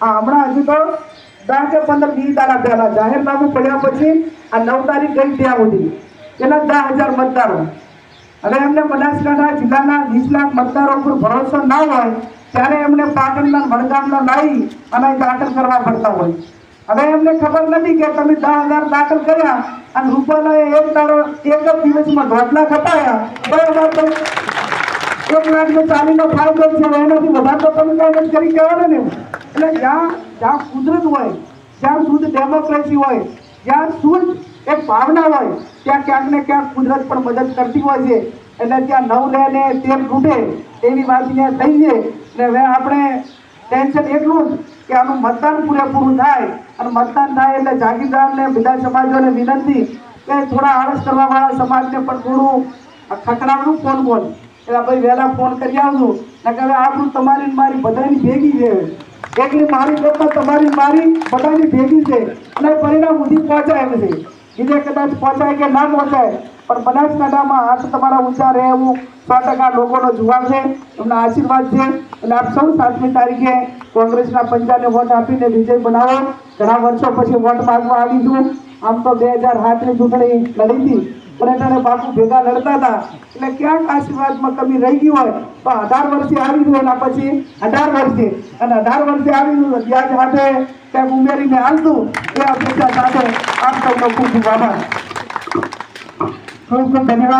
આ હમણાં હજુ તો દસ કે પંદર વીસ દાડા પહેલા જાહેરનામું પડ્યા પછી આ નવ તારીખ ગઈ ત્યાં સુધી. એના દસ હજાર મતદારો. હવે એમને બનાસકાંઠા જિલ્લાના વીસ લાખ મતદારો પર ભરોસો ના હોય, ત્યારે એમને પાટણના વડગામના લાવી અને દાખલ કરવા પડતા હોય. હવે એમને ખબર નથી કે તમે દસ હજાર દાખલ કર્યા અને રૂપિયાના એક તારો એક જ દિવસમાં ઢોટલા લાખ બરાબર? ચાલીનો ફાયદો છે એનાથી તમે કરી, કહેવાના ને. એટલે જ્યાં જ્યાં કુદરત હોય, જ્યાં શુદ્ધ ડેમોક્રેસી હોય, જ્યાં શુદ્ધ એક ભાવના હોય, ત્યાં ક્યાંક ક્યાંક કુદરત પણ મદદ કરતી હોય છે. એટલે ત્યાં નવ લે ને તેલ તૂટે એવી વાત ત્યાં થઈ છે ને હવે આપણે ટેન્શન એટલું જ કે આનું મતદાન પૂરેપૂરું થાય. અને મતદાન થાય એટલે જાગીરદારને બધા સમાજોને વિનંતી કે થોડા આળસ કરવાવાળા સમાજને પણ થોડું ખતરાનું કોણ બોલ. એટલે ભાઈ વહેલા ફોન કરી આવજો. નકર હવે આપણું તમારી મારી, બધાની ભેગી છે. એકલી મારી કરતાં તમારી મારી, બધાની ભેગી છે. અને પરિણામ સુધી પહોંચાય એમ છે. બીજે કદાચ પહોંચાય કે ના પહોંચાય, પણ બનાસકાંઠામાં હાથ તમારા ઊંચા રહે એવું સો ટકા લોકોનો જુવાબ છે. એમના આશીર્વાદ છે. અને આપ સૌ સાતમી તારીખે કોંગ્રેસના પંજાને વોટ આપીને વિજય બનાવો. ઘણા વર્ષો પછી વોટ માગવા આવીશું આમ તો બે હજાર સાતની ચૂંટણી લડી હતી. પણ એના બાપુ ભેગા લડતા હતા. એટલે ક્યાંક આશીર્વાદમાં કમી રહી ગઈ હોય, તો અઢાર વર્ષે આવી ગયું એના પછી અઢાર વર્ષે. અને અઢાર વર્ષે આવી ગયું વ્યાજ સાથે કંઈક ઉમેરીને હાલતું એ અપેક્ષા સાથે આપ સૌનો ખૂબ ખૂબ આભાર. ખૂબ ખૂબ ધન્યવાદ.